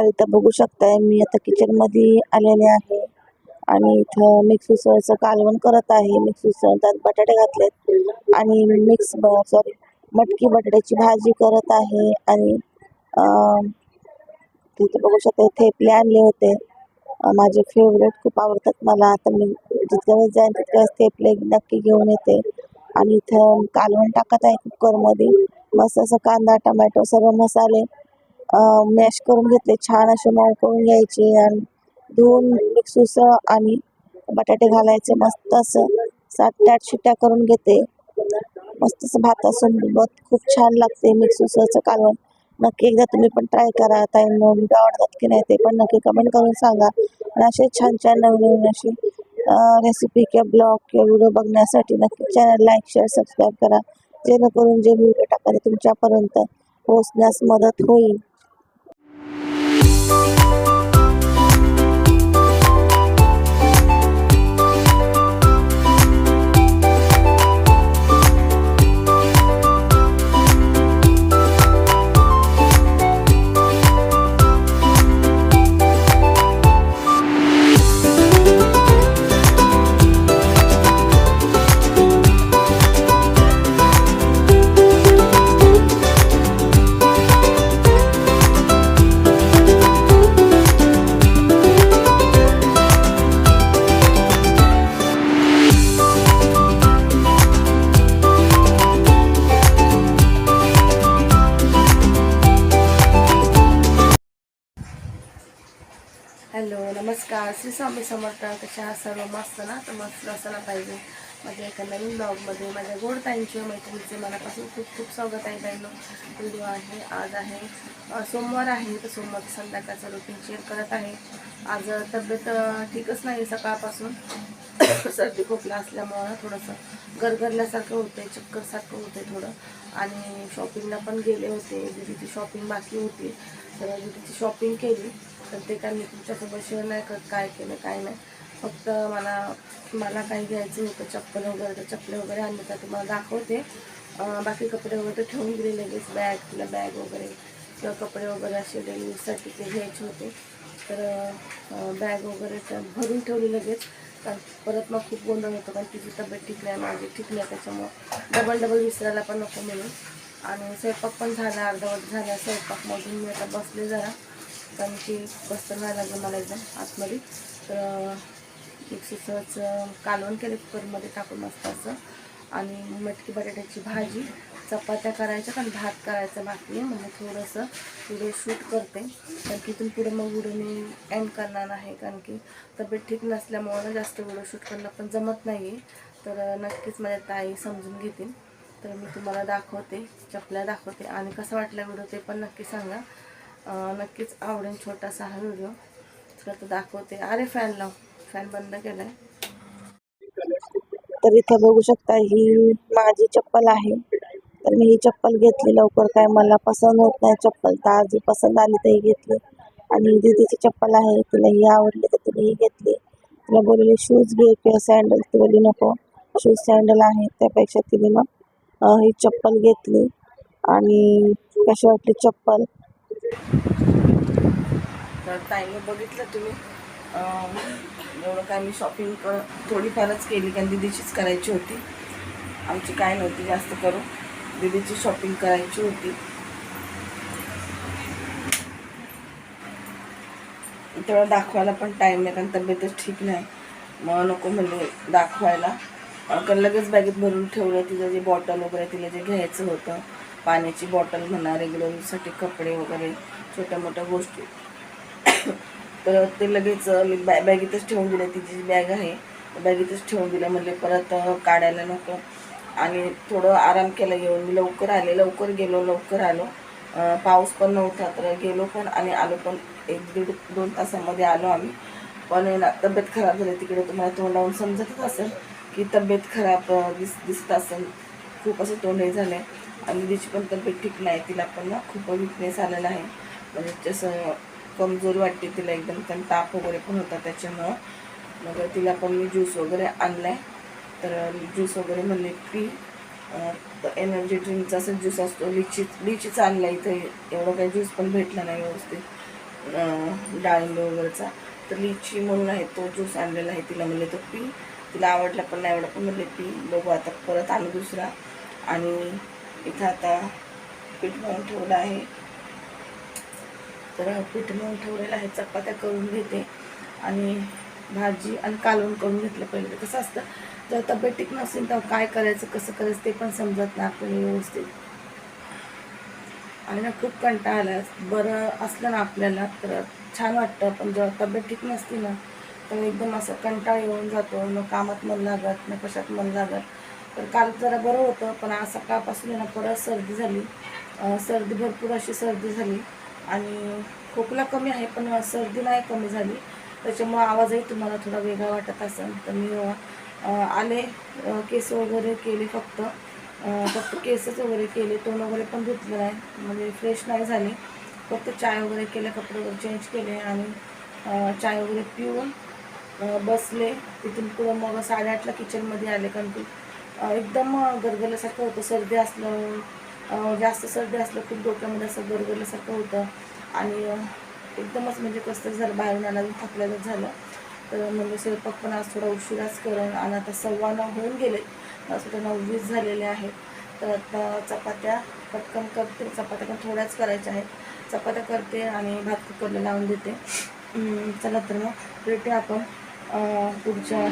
तर इथं बघू शकताय. मी आता किचनमध्ये आलेले आहे. आणि इथं मिक्स उसळचं कालवण करत आहे. मिक्स उसळ त्यात बटाटे घातलेत. आणि मिक्स सॉरी मटकी बटाट्याची भाजी करत आहे. आणि तिथं तिथे बघू शकता थेपले आणले होते. माझे फेवरेट खूप आवडतात मला. आता मी जितक्या वेळेस जाईन तितक्या वेळेस थेपले नक्की घेऊन येते. आणि इथं कालवण टाकत आहे कुकरमध्ये. मस्त असं कांदा टमॅटो सर्व मसाले मॅश करून घेतले छान असे मऊ करून घ्यायचे आणि धुवून मिक्स उसळ आणि बटाटे घालायचे मस्त असं सात ते आठ शिट्ट्या करून घेते. मस्त असं भातासोबत खूप छान लागते मिक्स उसळचं कालवण. नक्की एकदा तुम्ही पण ट्राय करा ताई व्हिडिओ आवडतात की नाही ते पण नक्की कमेंट करून सांगा. आणि असे छान छान नवीन नवीन अशी रेसिपी किंवा ब्लॉग किंवा व्हिडिओ बघण्यासाठी नक्की चॅनल लाईक शेअर सबस्क्राईब करा. जेणेकरून जे व्हिडिओ टाकायचे तुमच्यापर्यंत पोहोचण्यास मदत होईल. नमस्कार श्री स्वामी समर्थ कशा हा सर्व मस्त ना तर मस्त असायला पाहिजे. म्हणजे माझ्या एका नवीन ब्लॉगमध्ये माझ्या गोडताईंचे मैत्रिणीचे मनापासून खूप खूप स्वागत आहे बाईनो व्हिडिओ आहे आज आहे सोमवार आहे तर सोमवार संध्याकाळचं रुटीन शेअर करत आहे. आज तब्येत ठीकच नाही सकाळपासून. सर्दी खोकला असल्यामुळं थोडंसं गरगरल्यासारखं होतं चक्करसारखं होते थोडं. आणि शॉपिंगला पण गेले होते दीदीची शॉपिंग बाकी होती. तर दीदीची शॉपिंग केली. तर ते काय मी तुमच्यासोबत शेअर नाही करत काय केलं काय नाही. फक्त मला मला काही घ्यायचं होतं चप्पल वगैरे तर चप्पल वगैरे आणले तर तुम्हाला दाखवते. बाकी कपडे वगैरे तर ठेवून गेले लगेच. बॅग तिला बॅग वगैरे किंवा कपडे वगैरे असे डेलिव्हरीसाठी ते घ्यायचे होते. तर बॅग वगैरे तर भरून ठेवली लगेच. परत मग खूप गोंधळ होतो. कारण तिची तब्येत ठीक नाही माझी ठीक नाही त्याच्यामुळं डबल डबल विसरायला पण नको म्हणून. आणि स्वयंपाक पण झाला अर्धवट झाला स्वयंपाकमधून मी आता बसले जरा. कारण की बसतं व्हायला लागलं मला एकदम आतमध्ये. तर मिक्सरचं कालवण केलं कुकरमध्ये टाकून मस्त असं. आणि मटकी बटाट्याची भाजी चपात्या करायच्या कारण भात करायचा बाकी आहे. म्हणजे थोडंसं व्हिडिओ शूट करते. कारण की इथून पुढे मग व्हिडिओ मी एंड करणार आहे कारण की तब्येत ठीक नसल्यामुळं जास्त व्हिडिओ शूट करणं पण जमत नाही आहे तर नक्कीच माझ्या ताई समजून घेतील. तर मी तुम्हाला दाखवते चपल्या दाखवते. आणि कसं वाटलं व्हिडिओ ते पण नक्की सांगा. नक्कीच आवडेल छोटासा हा व्हिडिओ तर दाखवते. अरे फॅन लाव. फॅन बंद केलाय. तर इथं बघू शकता ही माझी चप्पल आहे. तर मी ही चप्पल घेतली लवकर. काय मला पसंत होत नाही चप्पल तर आज ही पसंत आली तर ही घेतली. आणि दीदीची चप्पल आहे तिला ही आवडली तर तिने ही घेतली. तिला बोलली शूज घे किंवा सँडल ती बोलली नको. शूज सँडल आहे. त्यापेक्षा तिने मग ही चप्पल घेतली आणि कशी वाटली चप्पल? तर ताईने बघितलं तुम्ही. एवढं काय मी शॉपिंग कर थोडीफारच केली कारण दिदीचीच करायची होती. आमची काय नव्हती जास्त करून. दिदीची शॉपिंग करायची होती. तेवढं दाखवायला पण टाईम नाही कारण तब्येतच ठीक नाही. मग नको म्हणले दाखवायला. कारण लगेच बॅगेत भरून ठेवलं तिचं जे बॉटल वगैरे तिला जे घ्यायचं होतं पाण्याची बॉटल म्हणा रेग्युलरसाठी कपडे वगैरे छोट्या मोठ्या गोष्टी. तर ते लगेच मी बॅ बॅगेतच ठेवून दिलं तिची जी बॅग आहे बॅगेतच ठेवून दिलं म्हणजे परत काढायला नको. आणि थोडं आराम केला घेऊन मी लवकर आले लवकर गेलो लवकर आलो. पाऊस पण नव्हता तर गेलो पण आणि आलो पण एक दीड दोन तासामध्ये आलो आम्ही. पण तब्येत खराब झाली तिकडे तुम्हाला तोंडावून समजतच असेल. की तब्येत खराब दिस दिसत असेल. खूप असं तोंडही झालं आहे आणि तिची पण तब्येत ठीक नाही. तिला पण ना खूप विकनेस आलेला आहे. म्हणजे जसं कमजोरी वाटते तिला एकदम कारण ताप वगैरे पण होता त्याच्यामुळं. मग तिला पण मी ज्यूस वगैरे आणलाय. तर ज्यूस वगैरे म्हणले पी एनर्जी ड्रिंकचा असं ज्यूस असतो. लिची लिचीचा आणला इथे. एवढं काही ज्यूस पण भेटला नाही व्यवस्थित. डाळिंब वगैरेचा. तर लिची म्हणून आहे तो ज्यूस आणलेला आहे तिला. म्हणले तो पी. तिला आवडला पण नाही आवडला पण म्हणले पी बघू आता परत आलो दुसरा. आणि इथं आता पीठ मळून ठेवलं आहे. तर पीठ मळून ठेवलेलं आहे चपात्या करून घेते. आणि भाजी आणि कालवून करून घेतलं पहिले. कसं असतं जर तब्येत ठीक नसेल तर काय करायचं कसं करायचं ते पण समजत नाही आपल्याला व्यवस्थित. आणि ना खूप कंटाळा आला बरं असलं ना आपल्याला तर छान वाटतं. पण जेव्हा तब्येत ठीक नसती ना तर एकदम असं कंटाळा येऊन जातो. न कामात मन लागत न कशात मन लागत. तर काल जरा बरं होतं पण आज सकाळपासून ना परत सर्दी झाली. सर्दी भरपूर अशी सर्दी झाली. आणि खोकला कमी आहे पण सर्दी नाही कमी झाली. त्याच्यामुळं आवाजही तुम्हाला थोडा वेगळा वाटत असेल. तर मी आले केस वगैरे केले फक्त. फक्त केसच वगैरे केले. तोंड वगैरे पण धुतलं नाही. म्हणजे फ्रेश नाही झाले. फक्त चाय वगैरे केले कपडे वगैरे चेंज केले आणि चाय वगैरे पिऊन बसले. तिथून पुढं मग साडेआठला किचनमध्ये आले. कारण की एकदम गरगरल्यासारखं होतं. सर्दी असलं जास्त सर्दी असलं खूप डोक्यामध्ये असं गरगरल्यासारखं होतं. आणि एकदमच म्हणजे कसं झालं. बाहेरून आला थकल्याचं झालं. तर म्हणजे स्वयंपाक पण आज थोडा उशिराच करण आणि आता सव्वा नऊ होऊन गेले. सुद्धा नऊ वीस झालेले आहेत. तर आता चपात्या पटकन करते. चपात्या पण थोड्याच करायच्या आहेत. चपात्या करते आणि भात कुकरला लावून देते. चला तर मग भेटूया आपण. पुढच्या